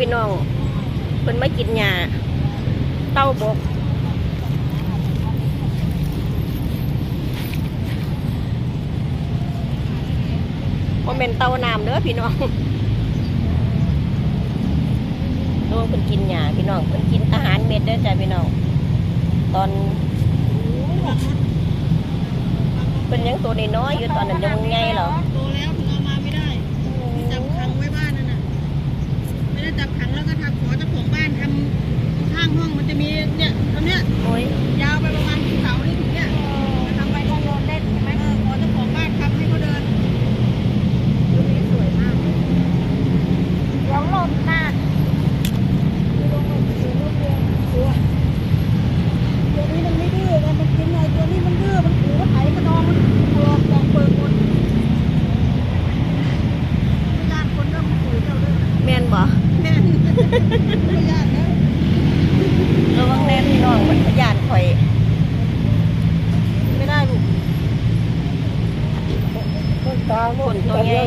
พี่น้องเพิ่นไม่กินหญ้าเต้าบกโมเมนเต้าน้ำเด้อพี่น้องโดนเพิ่นกินหญ้าพี่น้องเพิ่นกินอาหารเม็ดเด้อจ้ะพี่น้องตอนเป็นยังตัวน้อยอยู่ตอนนั้นยังไงเหรอ ระวังแน่พี่น้องมันขยานข่อย ไม่ได้ลูกต้นตาต้นตัวใหญ่